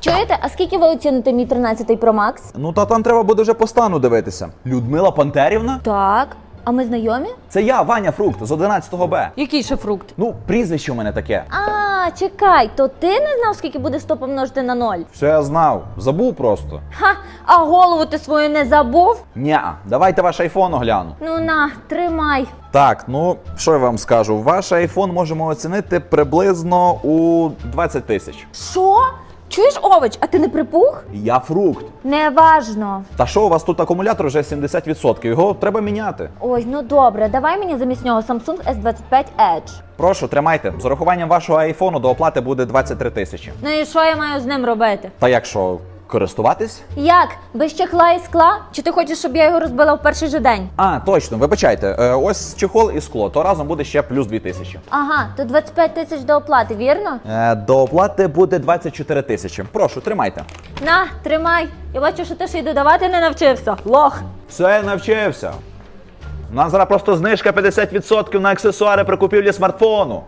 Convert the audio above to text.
Чуєте, а скільки ви оціните мій 13 Pro Max? Ну та там треба буде вже по стану дивитися. Людмила Пантерівна? Так. А ми знайомі? Це я, Ваня Фрукт, з 11 Б. Який ще фрукт? Ну, прізвище у мене таке. А, чекай, то ти не знав, скільки буде 100 помножити на 0? Все я знав, забув просто. Ха, а голову ти свою не забув? Ня, давайте ваш айфон огляну. Ну на, тримай. Так, ну що я вам скажу? Ваш айфон можемо оцінити приблизно у 20 тисяч. Що? Чуєш, овоч, а ти не припух? Я фрукт. Неважно. Та що у вас тут акумулятор вже 70%, його треба міняти. Ой, ну добре, давай мені замість нього Samsung S25 Edge. Прошу, тримайте. З урахуванням вашого айфону до оплати буде 23 тисячі. Ну і що я маю з ним робити? Та як що, користуватись? Як? Без чехла і скла? Чи ти хочеш, щоб я його розбила в перший же день? А, точно, вибачайте, е, ось чехол і скло, то разом буде ще плюс 2 тисячі. Ага, то 25 тисяч до оплати, вірно? Е, до оплати буде 24 тисячі. Прошу, тримайте. На, тримай. Я бачу, що ти ще й додавати не навчився. Лох. Все, я навчився. У нас зараз просто знижка 50% на аксесуари при купівлі смартфону.